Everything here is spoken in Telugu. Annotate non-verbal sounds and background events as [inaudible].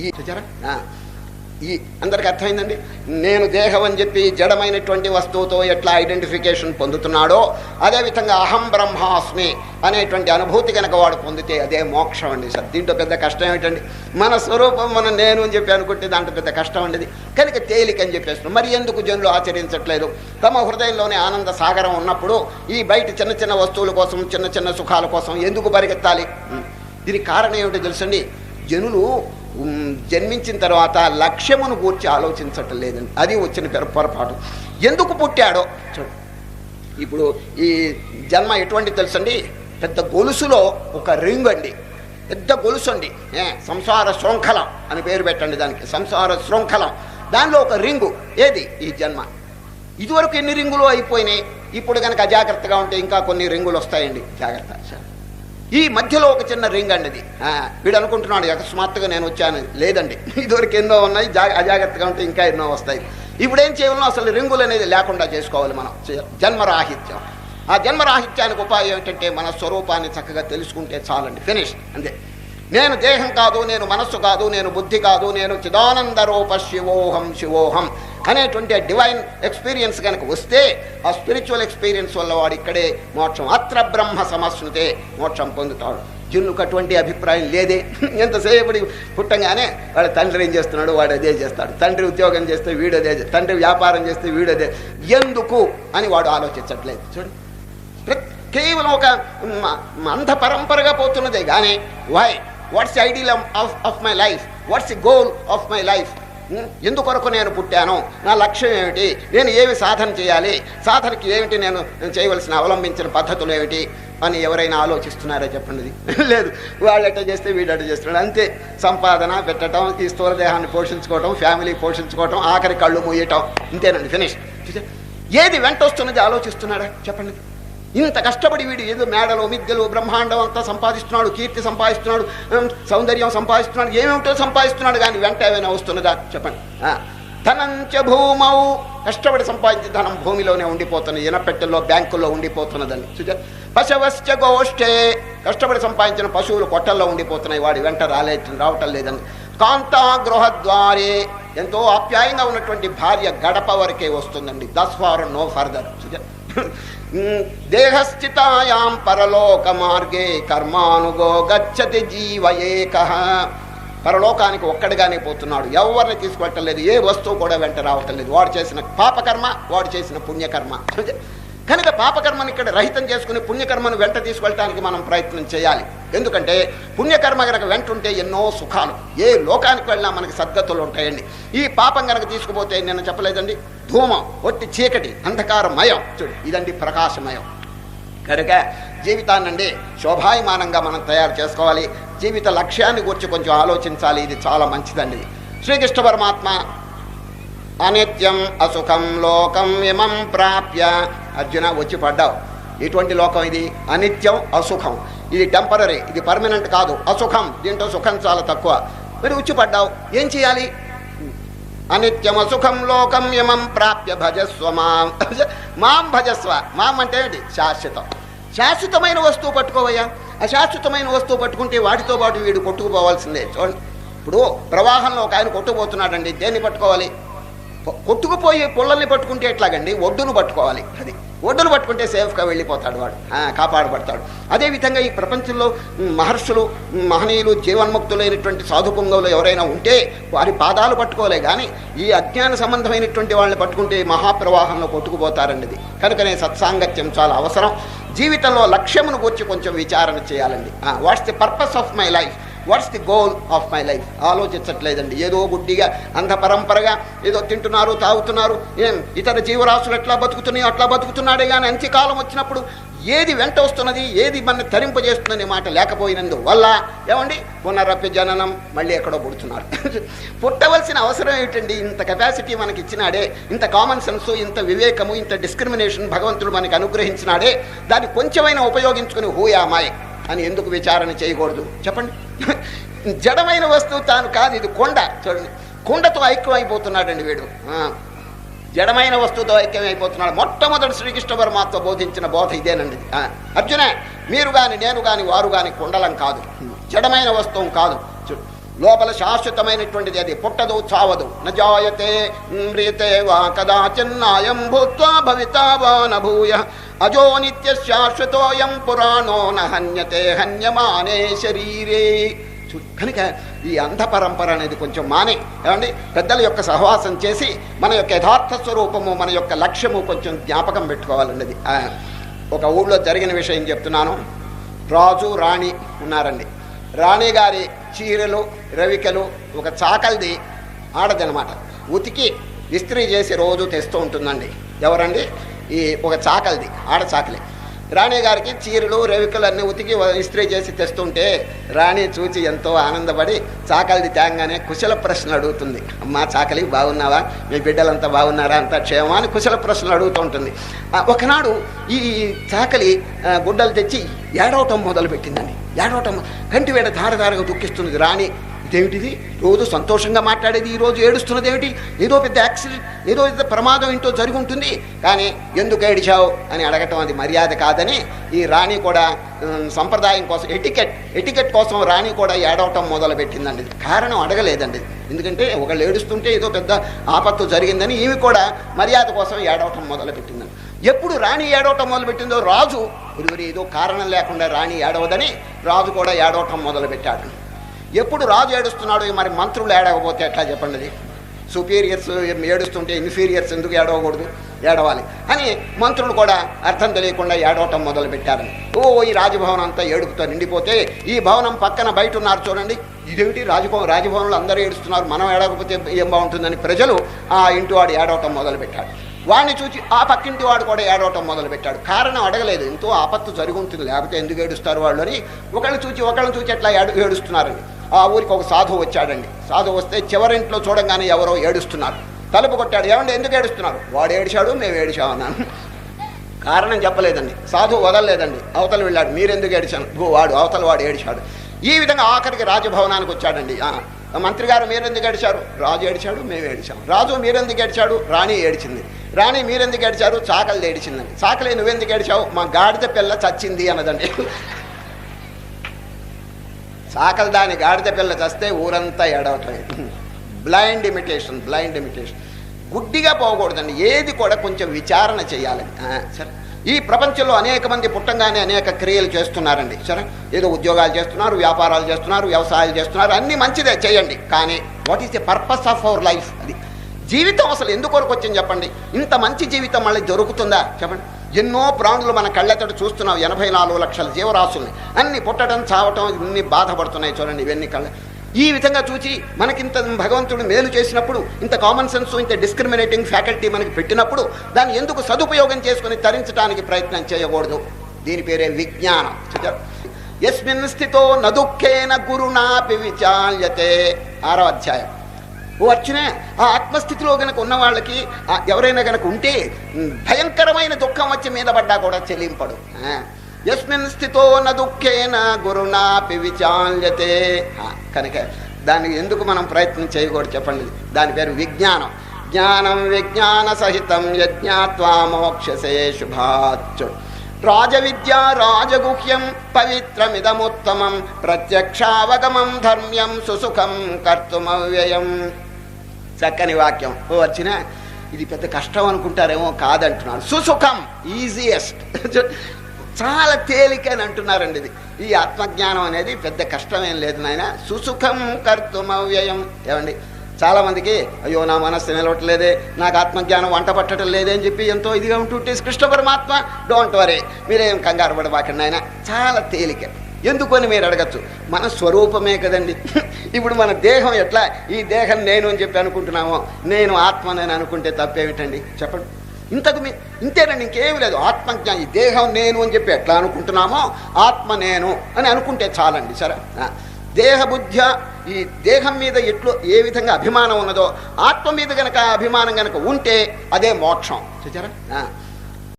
ఈ చూచారా? ఈ అందరికి అర్థమైందండి? నేను దేహం అని చెప్పి జడమైనటువంటి వస్తువుతో ఎట్లా ఐడెంటిఫికేషన్ పొందుతున్నాడో అదేవిధంగా అహం బ్రహ్మాస్మి అనేటువంటి అనుభూతి కనుక వాడు పొందితే అదే మోక్షం అండి సార్. దీంట్లో పెద్ద కష్టం ఏమిటండి? మన స్వరూపం మన నేను అని చెప్పి అనుకుంటే దాంట్లో పెద్ద కష్టం అండి కనుక తేలిక అని చెప్పేస్తున్నాం. మరి ఎందుకు జనులు ఆచరించట్లేదు? తమ హృదయంలోనే ఆనంద సాగరం ఉన్నప్పుడు ఈ బయట చిన్న చిన్న వస్తువుల కోసం చిన్న చిన్న సుఖాల కోసం ఎందుకు పరిగెత్తాలి? దీనికి కారణం ఏమిటో తెలుసండి? జనులు జన్మించిన తర్వాత లక్ష్యమును గూర్చి ఆలోచించటం లేదండి. అది వచ్చిన పొరపాటు. ఎందుకు పుట్టాడో చూడు. ఇప్పుడు ఈ జన్మ ఎటువంటి తెలుసండి? పెద్ద గొలుసులో ఒక రింగ్ అండి. పెద్ద గొలుసు అండి. సంసార శృంఖలం అని పేరు పెట్టండి దానికి. సంసార శృంఖలం. దానిలో ఒక రింగు. ఏది? ఈ జన్మ. ఇదివరకు ఎన్ని రింగులు అయిపోయినాయి? ఇప్పుడు కనుక అజాగ్రత్తగా ఉంటే ఇంకా కొన్ని రింగులు వస్తాయండి. జాగ్రత్త ఈ మధ్యలో ఒక చిన్న రింగ్ అండి ఇది. వీడు అనుకుంటున్నాడు అకస్మాత్తుగా నేను వచ్చాను. లేదండి. ఇదివరకు ఎన్నో ఉన్నాయి అజాగ్రత్తగా ఉంటే ఇంకా ఎన్నో వస్తాయి. ఇప్పుడు ఏం చేయాలో అసలు రింగులు అనేది లేకుండా చేసుకోవాలి మనం. జన్మరాహిత్యం. ఆ జన్మరాహిత్యానికి ఉపాయం ఏమిటంటే మన స్వరూపాన్ని చక్కగా తెలుసుకుంటే చాలండి. ఫినిష్ అంతే. నేను దేహం కాదు నేను మనస్సు కాదు నేను బుద్ధి కాదు నేను చిదానంద రూప శివోహం శివోహం. అనేటువంటి డివైన్ ఎక్స్పీరియన్స్ కనుక వస్తే ఆ స్పిరిచువల్ ఎక్స్పీరియన్స్ వల్ల వాడు ఇక్కడే మోక్షం అత్ర బ్రహ్మ సమస్నుతే మోక్షం పొందుతాడు. జున్నుకు అటువంటి అభిప్రాయం లేదే? ఎంతసేపటి పుట్టంగానే వాడు తండ్రి ఏం చేస్తున్నాడు? వాడు అదే చేస్తాడు. తండ్రి ఉద్యోగం చేస్తే వీడు అదే తండ్రి వ్యాపారం చేస్తే వీడు అదే. ఎందుకు అని వాడు ఆలోచించట్లేదు. చూడు. కేవలం ఒక మ- అంధ పరంపరగా పోతున్నదే కానీ why what's ideal of of my life? What's the goal of my life? ఎందుకొరకు నేను పుట్టాను? నా లక్ష్యం ఏమిటి? నేను ఏమి సాధన చేయాలి? సాధనకి ఏమిటి నేను చేయవలసిన అవలంబించిన పద్ధతులు ఏమిటి? అని ఎవరైనా ఆలోచిస్తున్నారా చెప్పండి. [laughs] లేదు వాళ్ళు ఎట్ట చేస్తే వీడు అట్ట చేస్తున్నాడు అంతే. సంపాదన పెట్టడం ఈ స్థూల దేహాన్ని పోషించుకోవటం ఫ్యామిలీ పోషించుకోవటం ఆఖరి కళ్ళు మూయటం. ఇంతేనండి ఫినిష్. ఏది వెంట వస్తున్నది ఆలోచిస్తున్నాడా చెప్పండి. ఇంత కష్టపడి వీడు ఏదో మేడలు మిద్దెలు బ్రహ్మాండం అంతా సంపాదిస్తున్నాడు కీర్తి సంపాదిస్తున్నాడు సౌందర్యం సంపాదిస్తున్నాడు ఏమేమిటో సంపాదిస్తున్నాడు కానీ వెంట ఏమైనా వస్తున్నదా చెప్పండి. ధనంచ భూమౌ. కష్టపడి సంపాదించి ధనం భూమిలోనే ఉండిపోతున్నది ఇనపెట్టెల్లో బ్యాంకుల్లో ఉండిపోతున్నదని. పశవశ్చ గోష్ఠే. కష్టపడి సంపాదించిన పశువులు కొట్టల్లో ఉండిపోతున్నాయి. వాడి వెంట రాలే రావటం లేదని. కాంతా గృహద్వారే ఎంతో ఆప్యాయంగా ఉన్నటువంటి భార్య గడప వరకే వస్తుందండి. దస్ ఫార్ నో ఫర్దర్ దేహస్థితాయాం పరలోక మార్గే కర్మానుగో గచ్చతి జీవ ఏక. పరలోకానికి ఒక్కడిగానే పోతున్నాడు. ఎవరిని తీసుకువెట్టలేదు ఏ వస్తువు కూడా వెంట రావటం లేదు. వాడు చేసిన పాపకర్మ వాడు చేసిన పుణ్యకర్మ. కనుక పాపకర్మని ఇక్కడ రహితం చేసుకుని పుణ్యకర్మను వెంట తీసుకెళ్ళటానికి మనం ప్రయత్నం చేయాలి. ఎందుకంటే పుణ్యకర్మ గనక వెంట ఉంటే ఎన్నో సుఖాలు. ఏ లోకానికి వెళ్ళినా మనకి సద్గతులు ఉంటాయండి. ఈ పాపం కనుక తీసుకుపోతే నేను చెప్పలేదండి. ధూమం ఒట్టి చీకటి అంధకారమయం. చూడు ఇదండి ప్రకాశమయం. కనుక జీవితాన్నండి శోభాయమానంగా మనం తయారు చేసుకోవాలి. జీవిత లక్ష్యాన్ని గురించి కొంచెం ఆలోచించాలి. ఇది చాలా మంచిదండి. శ్రీకృష్ణ పరమాత్మ అనిత్యం అసుఖం లోకం ఇమం ప్రాప్య అర్జున వచ్చి పడ్డావు. ఎటువంటి లోకం ఇది అనిత్యం అసుఖం. ఇది టెంపరీ ఇది పర్మనెంట్ కాదు. అసుఖం దీంట్లో సుఖం చాలా తక్కువ. మరి వచ్చి పడ్డావు. ఏం చేయాలి? అనిత్యం అసుఖం లోకం యమం ప్రాప్య భజస్వ మాం. [coughs] మాం భజస్వ. మాం అంటే ఏంటి? శాశ్వతం. శాశ్వతమైన వస్తువు పట్టుకోవయ్యా. అశాశ్వతమైన వస్తువు పట్టుకుంటే వాటితో పాటు వీడు కొట్టుకుపోవాల్సిందే. చూడండి. ఇప్పుడు ప్రవాహంలో ఒక ఆయన కొట్టుకుపోతున్నాడండి. దేన్ని పట్టుకోవాలి? కొట్టుకుపోయి పుల్లల్ని పట్టుకుంటే ఎట్లాగండి? ఒడ్డును పట్టుకోవాలి. అది. ఒడ్డును పట్టుకుంటే సేఫ్గా వెళ్ళిపోతాడు వాడు. కాపాడబడతాడు. అదేవిధంగా ఈ ప్రపంచంలో మహర్షులు మహనీయులు జీవన్ముక్తులైనటువంటి సాధుపుంగవులు ఎవరైనా ఉంటే వారి పాదాలు పట్టుకోలే కానీ ఈ అజ్ఞాన సంబంధమైనటువంటి వాళ్ళని పట్టుకుంటే మహాప్రవాహంలో కొట్టుకుపోతారండి ఇది. కనుకనే సత్సాంగత్యం చాలా అవసరం. జీవితంలో లక్ష్యమును గురించి కొంచెం విచారణ చేయాలండి. What's the purpose of my life. What's the goal of my life ఆలోచించట్లేదండి. ఏదో గుడ్డిగా అంధ పరంపరగా ఏదో తింటున్నారు తాగుతున్నారు. ఏం ఇతర జీవరాశులు ఎట్లా బతుకుతున్నాయో అట్లా బతుకుతున్నాడే కానీ అంత్యకాలం వచ్చినప్పుడు ఏది వెంట వస్తున్నది ఏది మన తరింపజేస్తుందనే మాట లేకపోయినందు వల్ల ఏమండి? పునరప్య జననం మళ్ళీ ఎక్కడో పుడుతున్నారు. [laughs] పుట్టవలసిన అవసరం ఏమిటండి? ఇంత కెపాసిటీ మనకి ఇచ్చినాడే ఇంత కామన్ సెన్స్ ఇంత వివేకము ఇంత డిస్క్రిమినేషన్ భగవంతుడు మనకి అనుగ్రహించినాడే దాన్ని కొంచెమైనా ఉపయోగించుకుని హూయామాయ్ అని ఎందుకు విచారణ చేయకూడదు? చెప్పండి. జడమైన వస్తువు తాను కాదు ఇది కొండ. చూడండి. కొండతో ఐక్యం అయిపోతున్నాడండి వీడు. ఆ. జడమైన వస్తువుతో ఐక్యం అయిపోతున్నాడు మొట్టమొదటి శ్రీకృష్ణ పరమాత్మ బోధించిన బోధ ఇదేనండి. అర్జున మీరు కానీ నేను కానీ వారు కానీ కొండలం కాదు. జడమైన వస్తువు కాదు. చూడు లోపల శాశ్వతమైనటువంటిది అది. పుట్టదు చావదు. నజాయతే మ్రియతే వా కదాచిన్నాయం భూత్వా భవితా వా అజో నిత్య శాశ్వతోయం పురాణో నహన్యతే హన్యమానే శరీరే కనుక ఈ అంధ పరంపర అనేది కొంచెం మానే. ఏమండి? పెద్దల యొక్క సహవాసం చేసి మన యొక్క యథార్థ స్వరూపము మన యొక్క లక్ష్యము కొంచెం జ్ఞాపకం పెట్టుకోవాలన్నది. ఒక ఊళ్ళో జరిగిన విషయం చెప్తున్నాను. రాజు రాణి ఉన్నారండి. రాణి గారి చీరలు రవికలు ఒక చాకల్ది ఆడదనమాట ఉతికి ఇస్త్రీ చేసి రోజు తెస్తూ ఉంటుందండి. ఎవరండి? ఈ ఒక చాకలిది ఆడ చాకలి. రాణి గారికి చీరలు రవికలు అన్నీ ఉతికి ఇస్త్రీ చేసి తెస్తుంటే రాణి చూచి ఎంతో ఆనందపడి చాకలిది తేంగానే కుశల ప్రశ్నలు అడుగుతుంది. అమ్మా చాకలి బాగున్నావా? మీ బిడ్డలంతా బాగున్నారా? అంతా క్షేమమా? అని కుశల ప్రశ్నలు అడుగుతూ ఉంటుంది. ఒకనాడు ఈ చాకలి గుడ్డలు తెచ్చి ఏడవటం మొదలుపెట్టిందండి. ఏడవటం కంటి వేడ ధారధారగా దుఃఖిస్తుంది రాణి. ఇదేమిటిది రోజు సంతోషంగా మాట్లాడేది ఈ రోజు ఏడుస్తున్నది ఏమిటి? ఏదో పెద్ద యాక్సిడెంట్ ఏదో పెద్ద ప్రమాదం ఏంటో జరిగి ఉంటుంది. కానీ ఎందుకు ఏడిచావు అని అడగటం అది మర్యాద కాదని ఈ రాణి కూడా సంప్రదాయం కోసం ఎటికెట్ ఎటికెట్ కోసం రాణి కూడా ఏడవటం మొదలుపెట్టిందండి. కారణం అడగలేదండి. ఎందుకంటే ఒకళ్ళు ఏడుస్తుంటే ఏదో పెద్ద ఆపత్తు జరిగిందని ఈమె కూడా మర్యాద కోసం ఏడవటం మొదలుపెట్టిందండి. ఎప్పుడు రాణి ఏడవటం మొదలుపెట్టిందో రాజు ఇరువురు ఏదో కారణం లేకుండా రాణి ఏడవదని రాజు కూడా ఏడవటం మొదలుపెట్టాడు. ఎప్పుడు రాజు ఏడుస్తున్నాడు మరి మంత్రులు ఏడవకపోతే ఎట్లా చెప్పండి సుపీరియర్స్ ఏడుస్తుంటే ఇన్ఫీరియర్స్ ఎందుకు ఏడవకూడదు? ఏడవాలి. అని మంత్రులు కూడా అర్థం తెలియకుండా ఏడవటం మొదలుపెట్టారని ఓ ఈ రాజభవనం అంతా ఏడుపుతో నిండిపోతే ఈ భవనం పక్కన బయట ఉన్నారు చూడండి. ఇదేమిటి? రాజభవన్ రాజభవనంలో అందరూ ఏడుస్తున్నారు. మనం ఏడవకపోతే ఏం బాగుంటుందని ప్రజలు ఆ ఇంటి వాడు ఏడవటం మొదలుపెట్టాడు. వాడిని చూసి ఆ పక్కింటి వాడు కూడా ఏడవటం మొదలు పెట్టాడు కారణం అడగలేదు. ఎంతో ఆపత్తు జరుగుతుంది లేకపోతే ఎందుకు ఏడుస్తారు వాళ్ళు అని ఒకళ్ళు చూచి ఒకళ్ళని చూచి ఎట్లా ఏడు ఏడుస్తున్నారని ఆ ఊరికి ఒక సాధువు వచ్చాడండి. సాధువు వస్తే చివరింట్లో చూడంగానే ఎవరో ఏడుస్తున్నారు. తలుపు కొట్టాడు. ఏమంటే ఎందుకు ఏడుస్తున్నారు? వాడు ఏడిచాడు మేము ఏడిచామన్నాను కారణం చెప్పలేదండి. సాధువు వదలలేదండి. అవతల వెళ్ళాడు. మీరెందుకు ఏడిచాను "ఓ, వాడు అవతల వాడు ఏడిచాడు. ఈ విధంగా ఆఖరికి రాజభవనానికి వచ్చాడండి. ఆ, మంత్రి గారు మీరెందుకు ఏడిచారు? రాజు ఏడిచాడు మేము ఏడిచాం. రాజు మీరెందుకు ఏడిచాడు? రాణి ఏడిచింది. రాణి మీరెందుకు ఏడిచారు? చాకలి ఏడిచిందండి. చాకలి నువ్వెందుకు ఏడిచావు? మా గాడిద పిల్ల చచ్చింది అన్నదండి. సాకలు దాని గాడిద పిల్ల చస్తే ఊరంతా ఏడవటమే. Blind imitation blind imitation. గుడ్డిగా పోకూడదండి. ఏది కూడా కొంచెం విచారణ చేయాలి. సరే. ఈ ప్రపంచంలో అనేక మంది పుట్టంగానే అనేక క్రియలు చేస్తున్నారండి. సరే. ఏదో ఉద్యోగాలు చేస్తున్నారు వ్యాపారాలు చేస్తున్నారు వ్యవసాయాలు చేస్తున్నారు. అన్నీ మంచిదే చేయండి. కానీ what is the purpose of our life అది. జీవితం అసలు ఎందుకొరకు వచ్చింది చెప్పండి. ఇంత మంచి జీవితం మళ్ళీ దొరుకుతుందా? చెప్పండి. ఎన్నో ప్రాణులు మన కళ్ళెతడు చూస్తున్నాం ఎనభై నాలుగు లక్షల జీవరాశుల్ని. అన్ని పుట్టడం చావటం ఇన్ని బాధపడుతున్నాయి చూడండి ఇవన్నీ కళ్ళ. ఈ విధంగా చూచి మనకింత భగవంతుడు మేలు చేసినప్పుడు ఇంత కామన్ సెన్స్ ఇంత డిస్క్రిమినేటింగ్ ఫ్యాకల్టీ మనకి పెట్టినప్పుడు దాన్ని ఎందుకు సదుపయోగం చేసుకుని తరించడానికి ప్రయత్నం చేయకూడదు? దీని పేరే విజ్ఞానం. ఎస్మిన్ యస్మిన్ స్థితో నదుఃఖేన గురునాపి విచాల్యతే. ఆరో అధ్యాయం. ఓ అర్చునే ఆ ఆత్మస్థితిలో గనక ఉన్న వాళ్ళకి ఎవరైనా గనక ఉంటే భయంకరమైన దుఃఖం వచ్చి మీద పడ్డా కూడా చెల్లింపడు ఎస్మిన్ యస్మిన్ స్థితో న దుఃఖేన గురునాపి విచాల్యతే. కనుక దానికి ఎందుకు మనం ప్రయత్నం చేయకూడదు చెప్పండి. దాని పేరు విజ్ఞానం. జ్ఞానం విజ్ఞాన సహితం యజ్ఞాత్వా మోక్షసే శుభాచు రాజవిద్య రాజగుహ్యం పవిత్రమిదముత్తమం ప్రత్యక్షావగమం ధర్మ్యం సుసుఖం కర్తుమవ్యయం. చక్కని వాక్యం. ఓ వచ్చిన ఇది పెద్ద కష్టం అనుకుంటారేమో కాదంటున్నారు సుసుఖం ఈజియెస్ట్ చాలా తేలిక అని అంటున్నారండి ఇది. ఈ ఆత్మజ్ఞానం అనేది పెద్ద కష్టమేం లేదు నాయన. సుసుఖం కర్తుమవ్యయం. ఏమండి? చాలా మందికి అయ్యో నా మనస్సు నిలవట్లేదే నాకు ఆత్మజ్ఞానం వంట పట్టడం లేదే అని చెప్పి ఎంతో ఇదిగా ఉంటుంటే కృష్ణ పరమాత్మ డోంట్ వరీ మీరేం కంగారు పడబాకండి ఆయన చాలా తేలిక. ఎందుకు అని మీరు అడగచ్చు? మన స్వరూపమే కదండి. [laughs] ఇప్పుడు మన దేహం ఎట్లా? ఈ దేహం నేను అని చెప్పి అనుకుంటున్నామో నేను ఆత్మ నేను అనుకుంటే తప్పేమిటండి? చెప్పండి. ఇంతకు మీ ఇంతేనండి ఇంకేమి లేదు. ఆత్మజ్ఞా ఈ దేహం నేను అని చెప్పి ఎట్లా అనుకుంటున్నామో ఆత్మ నేను అని అనుకుంటే చాలండి సరే. ఆ, దేహబుద్ధ్య ఈ దేహం మీద ఎట్లు ఏ విధంగా అభిమానం ఉన్నదో ఆత్మ మీద గనక అభిమానం గనక ఉంటే అదే మోక్షం. చూచారా?